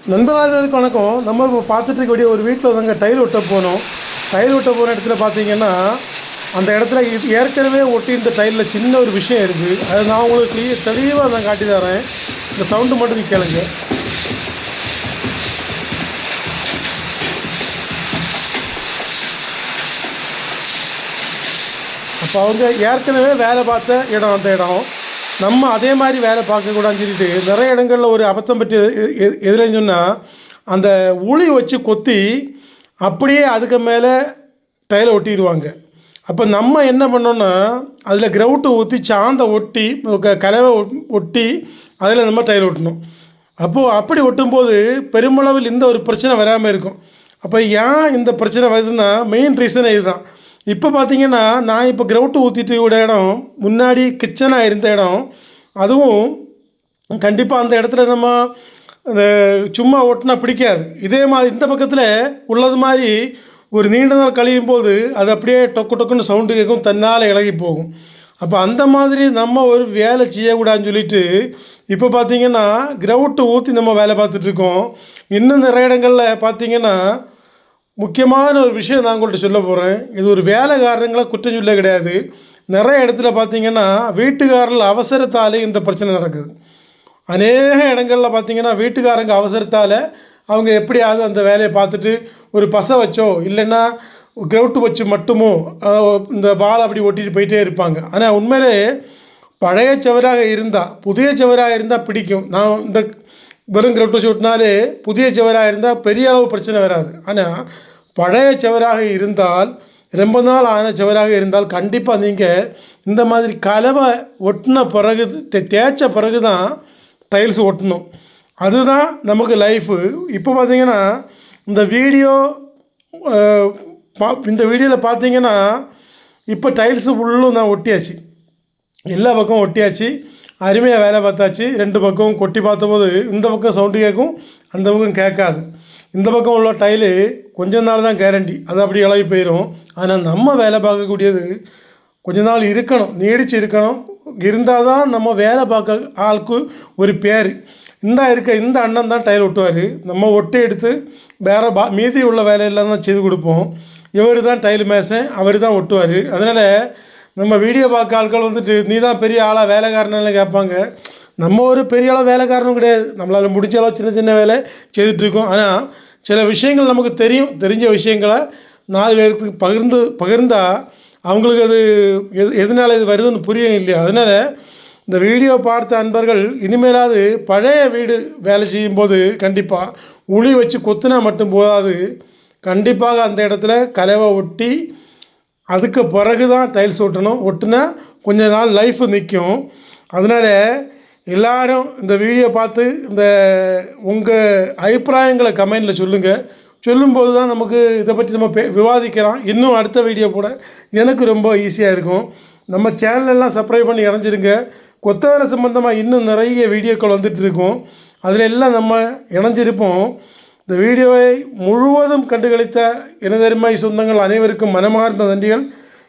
நண்பர்களுக்கு வணக்கம். நம்ம இப்போ பார்த்துட்டு இருக்கக்கூடிய ஒரு வீட்டில் வந்துங்க டைல் ஒட்ட போனோம். டைல் ஒட்ட போன இடத்துல பார்த்தீங்கன்னா அந்த இடத்துல இது ஏற்கனவே ஒட்டி இந்த டைலில் சின்ன ஒரு விஷயம் இருக்குது அது நான் உங்களுக்கு கிளியர் தெளிவாக நான் காட்டி தரேன். இந்த சவுண்டு மட்டும் கேளுங்க. அப்போ அவங்க ஏற்கனவே வேலை பார்த்த இடம் அந்த இடம். நம்ம அதே மாதிரி வேலை பார்க்கக்கூடாதுன்னு சொல்லிட்டு நிறைய இடங்களில் ஒரு அபத்தம் பற்றி எதுலன்னு சொன்னால் அந்த உளி வச்சு கொத்தி அப்படியே அதுக்கு மேலே டைலை ஒட்டிடுவாங்க அப்போ நம்ம என்ன பண்ணோன்னா அதில் கிரவுட்டு ஊற்றி சாந்தை ஒட்டி க- கலவை ஒட்டி அதில் நம்ம டைல் ஒட்டணும். அப்போது அப்படி ஒட்டும்போது பெருமளவில் இந்த ஒரு பிரச்சனை வராமல் இருக்கும். அப்போ ஏன் இந்த பிரச்சனை வருதுன்னா மெயின் ரீசனே இதுதான். இப்போ பார்த்தீங்கன்னா நான் இப்போ கிரவுட்டு ஊற்றிட்டு விட இடம் முன்னாடி கிச்சனாக இருந்த இடம் அதுவும் கண்டிப்பாக அந்த இடத்துல நம்ம அந்த சும்மா ஓட்டினா பிடிக்காது. இதே மாதிரி இந்த பக்கத்தில் உள்ளது மாதிரி ஒரு நீண்ட நாள் கழியும் போது அது அப்படியே டொக்கு டொக்குன்னு சவுண்டு கேட்கும் தன்னால் இலகி போகும். அப்போ அந்த மாதிரி நம்ம ஒரு வேலை செய்யக்கூடாதுன்னு சொல்லிட்டு இப்போ பார்த்திங்கன்னா கிரவுட்டு ஊற்றி நம்ம வேலை பார்த்துட்ருக்கோம் இன்னும் நிறைய இடங்களில் பார்த்தீங்கன்னா முக்கியமான ஒரு விஷயம் நான் உங்கள்கிட்ட சொல்ல போகிறேன் இது ஒரு வேலைக்காரங்களை குற்றம் சொல்ல கிடையாது. நிறைய இடத்துல பார்த்தீங்கன்னா வீட்டுக்காரர்கள் அவசரத்தாலே இந்த பிரச்சனை நடக்குது. அநேக இடங்களில் பார்த்தீங்கன்னா வீட்டுக்காரங்க அவசரத்தால் அவங்க எப்படியாவது அந்த வேலையை பார்த்துட்டு ஒரு பசை வச்சோ இல்லைன்னா கிரவுட்டு வச்சு மட்டுமோ இந்த வால் அப்படி ஒட்டிட்டு போயிட்டே இருப்பாங்க. ஆனால் உண்மையிலே பழைய சுவராக இருந்தால் புதிய சுவராக இருந்தால் பிடிக்கும். நான் இந்த வெறும் கிரவுட் வச்சு ஒட்டினாலே புதிய சுவராக இருந்தால் பெரிய அளவு பிரச்சனை வராது. ஆனால் பழைய சுவராக இருந்தால் ரொம்ப நாள் ஆன சுவராக இருந்தால் கண்டிப்பாக நீங்கள் இந்த மாதிரி கலவை ஒட்டின பிறகு தே- தேய்ச்ச பிறகு தான் டைல்ஸ் ஒட்டணும். அதுதான் நமக்கு லைஃபு இப்போ பார்த்தீங்கன்னா இந்த வீடியோ பா இந்த வீடியோவில் பார்த்தீங்கன்னா இப்போ டைல்ஸு ஃபுல்லும் நான் ஒட்டியாச்சு. எல்லா பக்கமும் ஒட்டியாச்சு. அருமையாக வேலை பார்த்தாச்சு. ரெண்டு பக்கம் கொட்டி பார்த்தபோது இந்த பக்கம் சவுண்டு கேட்கும் அந்த பக்கம் கேட்காது. இந்த பக்கம் உள்ள டைலு கொஞ்ச நாள் தான் கேரண்டி அது அப்படி இழகி போயிடும் ஆனால் நம்ம வேலை பார்க்கக்கூடியது கொஞ்ச நாள் இருக்கணும் நீடிச்சு இருக்கணும். இருந்தால் தான் நம்ம வேலை பார்க்க ஆளுக்கு ஒரு பேர். இந்த இருக்க இந்த அண்ணன் தான் டைல் ஒட்டுவார். நம்ம ஒட்டி எடுத்து வேறு பா மீதி உள்ள வேலையெல்லாம் தான் செய்து கொடுப்போம். இவர் தான் டைல் மேசன் அவர் தான் ஒட்டுவார். அதனால் நம்ம வீடியோ பார்க்க ஆட்கள் வந்துட்டு நீ தான் பெரிய ஆளாக வேலைக்காரனால கேட்பாங்க. நம்ம ஒரு பெரிய அளவு வேலைக்காரனும் கிடையாது. நம்மளால் முடிஞ்ச அளவு சின்ன சின்ன வேலை செய்துட்ருக்கோம் ஆனால் சில விஷயங்கள் நமக்கு தெரியும். தெரிஞ்ச விஷயங்களை நாலு பேருக்கு பகிர்ந்து பகிர்ந்தால் அவங்களுக்கு அது எது எதனால் இது வருதுன்னு புரியும் இல்லையா? அதனால் இந்த வீடியோ பார்த்த அன்பர்கள் இனிமேலாவது பழைய வீடு வேலை செய்யும்போது கண்டிப்பாக உளி வச்சு கொத்துனா மட்டும் போதாது. கண்டிப்பாக அந்த இடத்துல கலவை ஒட்டி அதுக்கு பிறகு தான் டைல்ஸ் ஒட்டணும் ஒட்டுனா கொஞ்ச நாள் லைஃப் நிற்கும் அதனால் எல்லாரும் இந்த வீடியோ பார்த்து இந்த உங்கள் அபிப்பிராயங்களை கமெண்டில் சொல்லுங்கள் சொல்லும்போது தான் நமக்கு இதை பற்றி நம்ம பே விவாதிக்கலாம். இன்னும் அடுத்த வீடியோ போட எனக்கு ரொம்ப ஈஸியாக இருக்கும். நம்ம சேனலெல்லாம் சப்ஸ்கிரைப் பண்ணி இணைஞ்சிருங்க. கொத்த வேலை சம்மந்தமாக இன்னும் நிறைய வீடியோக்கள் வந்துட்டு இருக்கும். அதில் எல்லாம் நம்ம இணைஞ்சிருப்போம். இந்த வீடியோவை முழுவதும் கண்டுகளித்த இனதெருமை சொந்தங்கள் அனைவருக்கும் மனமார்ந்த நன்றிகள்.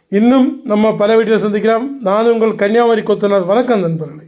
இன்னும் நம்ம பல வீடியோ சந்திக்கலாம். நான் உங்கள் கன்னியாகுமரி கொத்தனார். வணக்கம் நண்பர்களே.